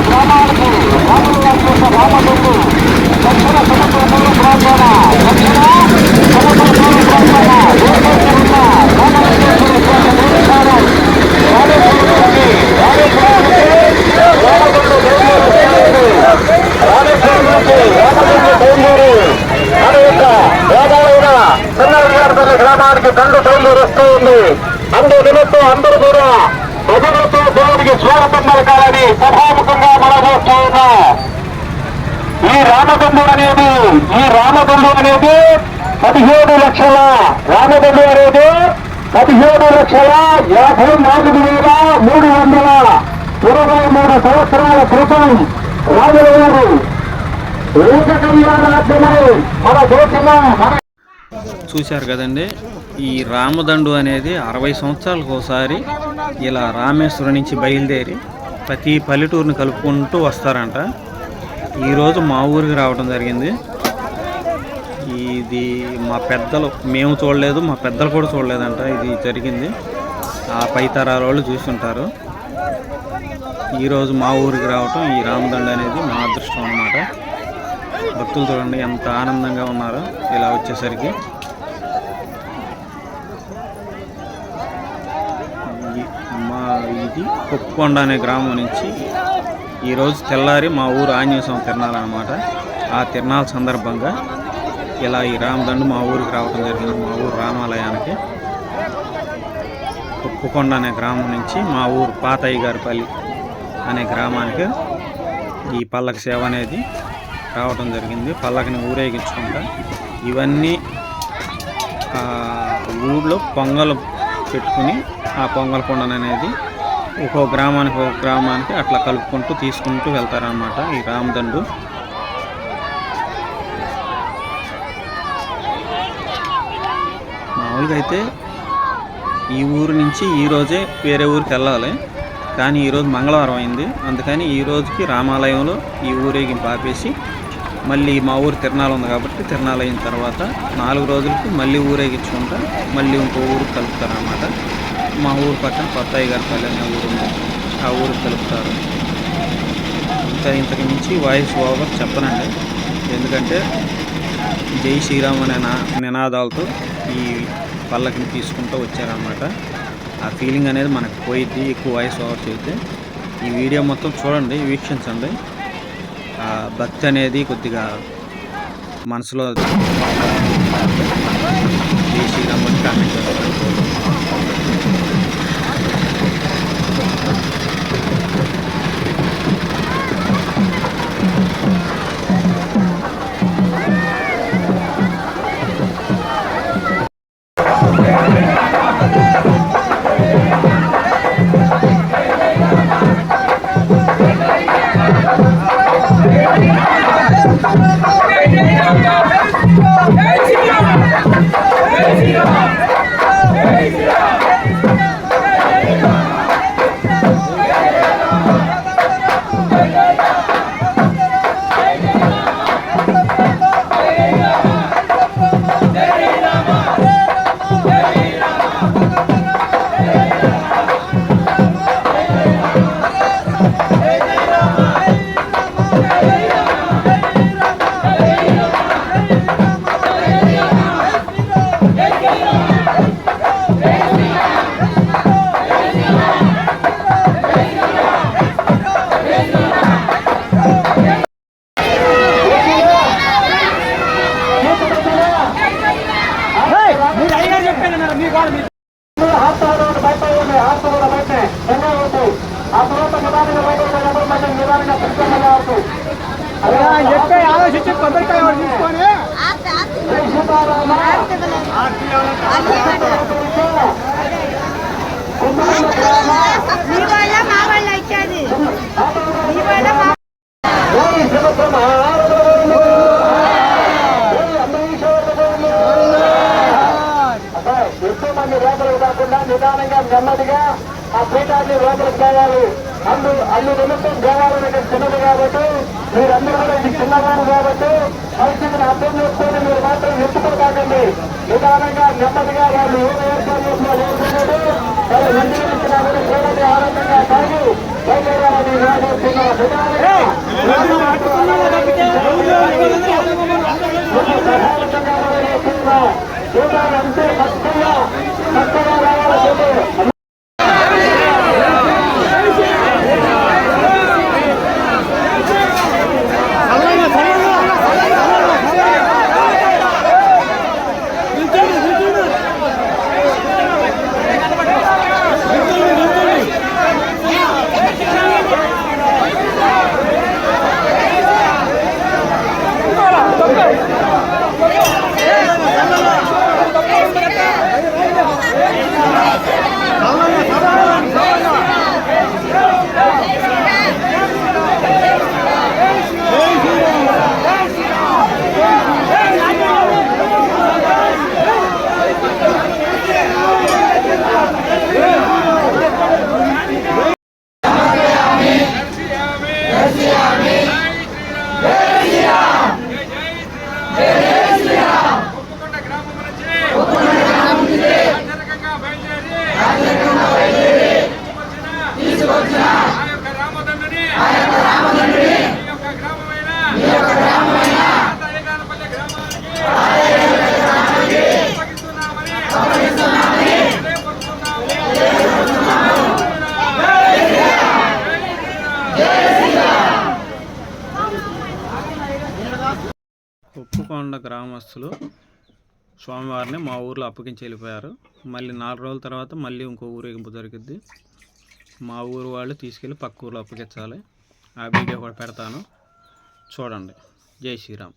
గ్రామానికి రాముల యొక్క రామగురు దక్షిణ సముద్ర మూల ప్రాంతాల దక్షిణ సముద్ర మూల ప్రాంతాల ఏకైక ఉన్న రామలింగేశ్వర స్వామి దేవస్థానం రామేశ్వరుడికి రామేశ్వరుడికి రామగుండు దేవుడు రామేశ్వరుడికి రామగుండు దేవుడు మన యొక్క గ్రామాలైన చిన్నపల్లి గ్రామానికి దండు బయలుదేరి వస్తూ ఉంది అందు నిమిత్తం అందరూ కూడా ప్రజలతో దేవుడికి స్వాగతం పలకాలని సభాముఖంగా మనబోస్తూ ఉన్నాం ఈ రామదండు అనేది ఈ రామదండు అనేది పదిహేడు లక్షల రామదండు అనేది పదిహేడు లక్షల యాభై నాలుగు వేల మూడు వందల ఇరవై మూడు సంవత్సరాల క్రితం రాజులవారు ఏకకల్యాణార్థమై మన దేశంలో మన చూశారు కదండి. ఈ రామదండు అనేది అరవై సంవత్సరాలకు ఒకసారి ఇలా రామేశ్వరం నుంచి బయలుదేరి ప్రతి పల్లెటూరుని కలుపుకుంటూ వస్తారంట. ఈరోజు మా ఊరికి రావడం జరిగింది. ఇది మా పెద్దలు మేము చూడలేదు మా పెద్దలు కూడా చూడలేదంట. ఇది జరిగింది. ఆ పై తరాల వాళ్ళు చూస్తుంటారు. ఈరోజు మా ఊరికి రావటం ఈ రామదండు అనేది మా అదృష్టం అనమాట భక్తులు చూడండి ఎంత ఆనందంగా ఉన్నారో. ఇలా వచ్చేసరికి ఈ- మా ఇది కొప్పుకొండ అనే గ్రామం నుంచి ఈరోజు తెల్లారి మా ఊరు ఆంజనేయ స్వామి తిరణాలన్నమాట ఆ తిరణాల సందర్భంగా ఇలా ఈ రామదండు మా ఊరికి రావడం జరిగింది. మా ఊరు రామాలయానికి కుప్పకొండ అనే గ్రామం నుంచి మా ఊరు పాతయ్య గారిపల్లి అనే గ్రామానికి ఈ పల్లక సేవ అనేది రావడం జరిగింది. పల్లకిని ఊరేగించుకుంటా ఇవన్నీ ఊళ్ళో పొంగలు పెట్టుకుని ఆ పొంగల్ కొండను అనేది ఒక్కో గ్రామానికి ఒక గ్రామానికి అట్లా కలుపుకుంటూ తీసుకుంటూ వెళ్తారనమాట ఈ రామదండు. మామూలుగా అయితే ఈ ఊరు నుంచి ఈ రోజే వేరే ఊరికి వెళ్ళాలి. కానీ ఈరోజు మంగళవారం అయింది. అందుకని ఈ రోజుకి రామాలయంలో ఈ ఊరేగింపు ఆపేసి మళ్ళీ మా ఊరు తిరణాలు ఉంది కాబట్టి తిరణాలు అయిన తర్వాత నాలుగు రోజులకి మళ్ళీ ఊరేగించుకుంటా మళ్ళీ ఇంకో ఊరికి కలుపుతారన్నమాట. మా ఊరు పక్కన కొత్తయ్య గారి పల్లె అనే ఊరు ఉంది. ఆ ఊరికి కలుపుతారు ఇంకా ఇంతకు మించి వాయిస్ ఓవర్ చెప్పనండి. ఎందుకంటే జై శ్రీరామ్ అనే నినాదాలతో ఈ పల్లకిని తీసుకుంటూ వచ్చారనమాట ఆ ఫీలింగ్ అనేది మనకు పోయిద్ది ఎక్కువ వాయిస్ ఓవర్ చేస్తే. ఈ వీడియో మొత్తం చూడండి వీక్షించండి. ఆ భక్తి అనేది కొద్దిగా మనసులో జై శ్రీరామ్ అని కామెంట్ చేస్తారు కొబ్బరికాయ ఒకటి తీసుకొని మీ వల్ల మా వల్ల వచ్చేది మీ వల్ల మా ఎక్కువ మంది లోపలికి కాకుండా నిదానంగా నెమ్మదిగా ఆ పీఠాన్ని లోపలికి తేవాలి అల్లు అల్లు నిమిషం దేవాలయం అనేది చిన్నది కాబట్టి మీరందరూ కూడా ఇది చిన్నవారు కాబట్టి పరిస్థితిని అర్థం చేసుకొని మీరు మాత్రం ఎత్తుకోకండి నిదానంగా నెమ్మదిగా వాళ్ళు ఏం గ్రామస్తులు స్వామివారిని మా ఊర్లో అప్పగించి వెళ్ళిపోయారు. మళ్ళీ నాలుగు రోజుల తర్వాత మళ్ళీ ఇంకో ఊరేగింపు జరుగుద్ది. మా ఊరు వాళ్ళు తీసుకెళ్ళి పక్క ఊర్లో అప్పగించాలి. ఆ వీడియో కూడా పెడతాను. చూడండి. జై శ్రీరామ్.